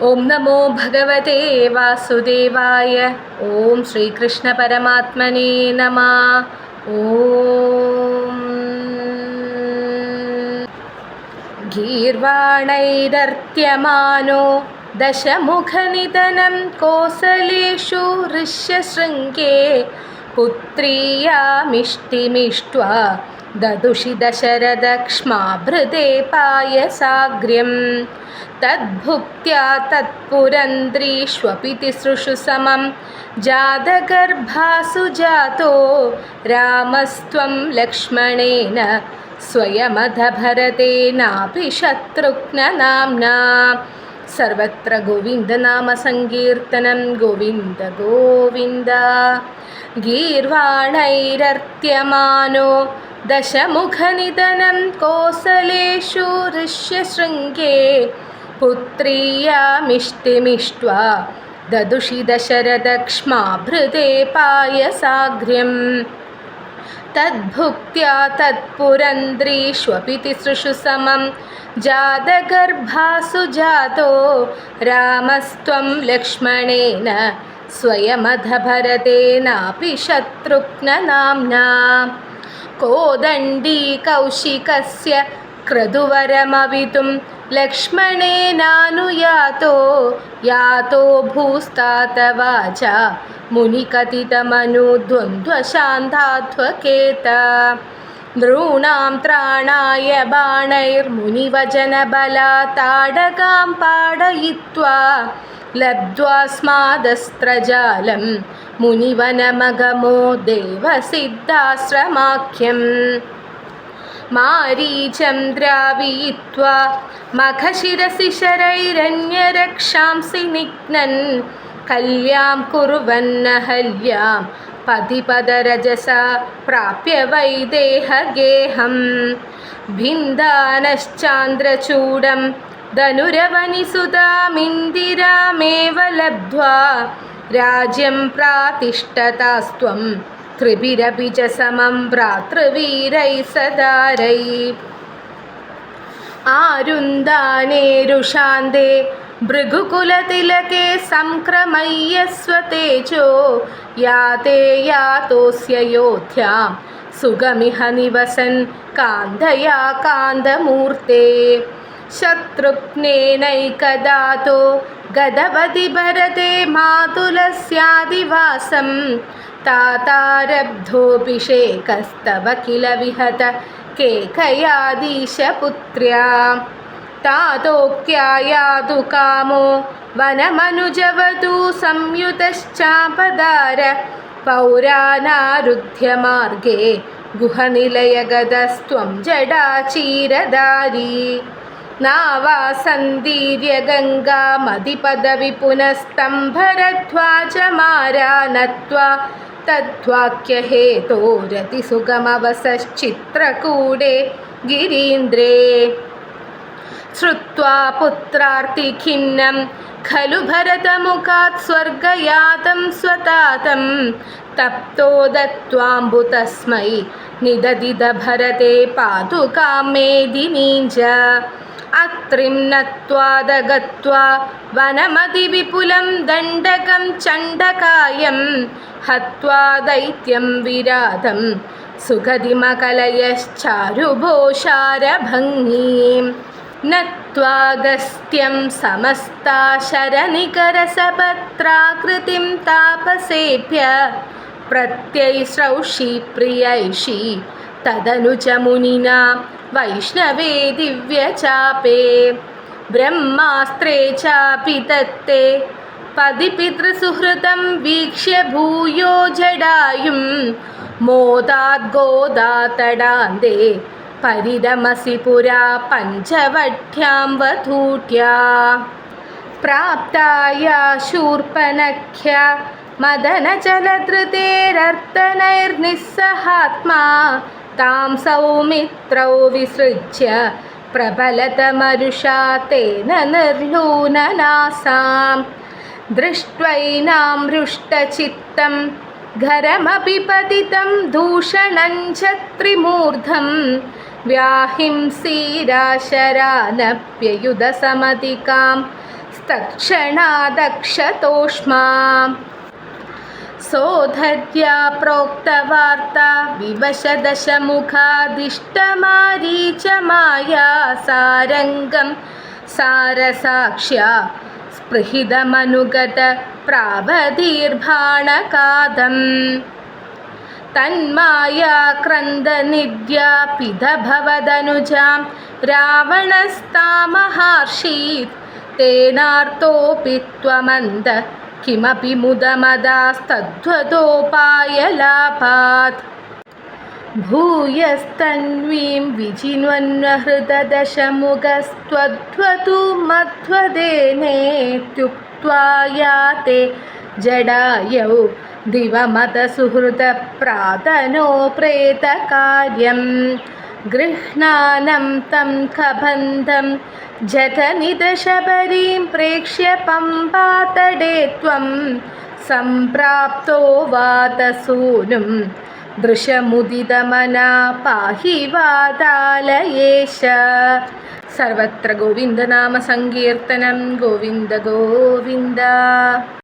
ഓം നമോ ഭഗവതേ വാസുദേവായ. ഓം ശ്രീകൃഷ്ണ പരമാത്മനേ നമ. ഓം. ഗീർവാണൈരർത്യമാനോ ദശമുഖനിധനം കോസലേഷു ഋഷ്യശൃംഗേ പുത്രീയാമിഷ്ടിമിഷ്ട്വാ. ദദുഷി ദശരഥക്ഷ്മാഭൃതേ പായസാഗ്ര്യം. തദ്ഭുക്ത്യാ തത്പുരന്ദ്രീഷ്വപി തിസൃഷു സമം. ജാതഗർഭാസു ജാതോ രാമസ്ത്വം ലക്ഷ്മണേന സ്വയമധ ഭരതേനാപി सर्वत्र गोविन्दनामसङ्कीर्तनं गोविन्द गोविन्द। गीर्वाणैरर्त्यमानो दशमुखनिधनं कोसलेषु ऋष्यशृङ्गे पुत्रीयामिष्टिमिष्ट्वा ददुषि दशरथक्ष्माभृते पायसाघ्र्यम् തദ്ഭുക്ത്യാ തത്പുരന്ദ്രീഷ്വപി തിസൃഷു സമം ജാതഗർഭാസു ജാതോ രാമസ്ത്വം ലക്ഷ്മണേന സ്വയമധ ഭരതേനാപി कोदण्डी കോദണ്ഡീ കൗശികസ്യ लक्ष्मणेनानुयातो यातो भूस्तात वाचा मुनिकथितमनुद्वन्द्वशान्तात्वकेता नृणां त्राणाय बाणैर्मुनिवचनबलाताडकां पाडयित्वा लब्ध्वास्मादस्त्रजालं मुनिवनमगमो देवसिद्धाश्रमाख्यम्। മാരീചം ദ്രാവയിത്വാ മഖശിരസി ശരൈരണ്യരക്ഷാംസി നിഘ്നൻ കല്യാം കുറുവന്നഹല്യാം പതിപദരജസ പ്രാപ്യ വൈദേഹഗേഹം ഭിന്ദാനശ്ചാന്ദ്രചൂഡം. ധനുരവനിസുതാമിന്ദിരാമേവ ലബ്ധ്വാ. രാജ്യം പ്രാതിഷ്ഠതാസ്ത്വം ത്രിഭിരപി ച സമം ഭ്രാതൃവീരൈ സദാരൈ. ആരുന്ദാനേരുഷാന്തേ ഭൃഗുകുലതിലകേ സംക്രമയ്യ സ്വതേജോ യാതേ യാതോസ്യ യോധ്യാം സുഗമിഹ നിവസൻ കാന്തയാ കാന്തമൂർത്തേ. ശത്രുഘ്നേനൈകദാതോ ഗദവതി ഭരതേ മാതുലസ്യാദിവാസം താതാരബ്ധോഭിഷേകസ്തവ കില വിഹത കേകയാദീശപുത്ര്യാ താതോക്യായാതു കാമോ വനമനുജവതു സംയുതശ്ചാപദാര പൗരാനാരുധ്യമാർഗേ ഗുഹനിലയഗതസ്ത്വം ജഡാചീരധാരീ നാവാസന്ദീര്യഗംഗാമതിപദവി പുനസ്തംഭരധ്വാജമാരാനത്വാ तद्वाक्यहेतोरतिसुगमवसश्चित्रकूडे गिरीन्द्रे श्रुत्वा पुत्रार्तिखिन्नं खलु भरतमुखात् स्वर्गयातं स्वतातं तप्तो दत्त्वाम्बु तस्मै निददिदभरते पातु कामेदिनी च अत्रिं नत्वादगत्वा वनमतिविपुलं दण्डकं चण्डकायं हत्वा दैत्यं विराधं सुगदिमकलयश्चारुभोषारभङ्गीम् नत्वागस्त्यं समस्ता शरनिकरसपत्राकृतिं तापसेभ्य प्रत्यैश्रौषि प्रियैषि तदनु च मुनिना वैष्णवे दिव्यचापे ब्रह्मास्त्रे चापि तत्ते पदिपितृसुहृतं वीक्ष्य भूयो जडायुं मोदाद्गोदातडान्ते परिरमसि पुरा पञ्चवट्यां वधूट्या प्राप्ताया शूर्पनख्या मदनजलधृतेरर्तनैर्निस्सहात्मा താം സൗമിത്രൗ വിസൃജ്യ പ്രബലതമരുഷാ തേന നിർലൂനനാസാം. ദൃഷ്ട്വൈനാമൃഷ്ടചിത്തം ഘരമപി പതിതം ദൂഷണഞ്ച ത്രിമൂർധം വ്യാഹിംസീരാശരാനപ്യയുധസമതികാം സ്തക്ഷണാദക്ഷതോഷ്മാം सोधत्या प्रोक्तवार्ता विवशदशमुखादिष्टमारीचमाया सारङ्गं सारसाक्ष्या स्पृहितमनुगत प्रावदीर्भाणकादम् तन्मायाक्रन्दनिद्या पिधभवदनुजां रावणस्तामहार्षीत् तेनार्तोऽपि त्वमन्द किमपि मुदमदास्तद्वदोपायलापात् भूयस्तन्वीं विजिन्वन्वहृददशमुखस्त्वध्वतु मध्वदेनेत्युक्त्वा याते जडायौ दिवमतसुहृदप्रातनो प्रेतकार्यं गृह्णानं तं कबन्धं जठनिदशबरीं प्रेक्ष्य पम्पातडे त्वं सम्प्राप्तो वातसूनुं दृशमुदितमना पाहि वातालयेश। सर्वत्र गोविन्दनामसङ्कीर्तनं गोविन्द गोविन्द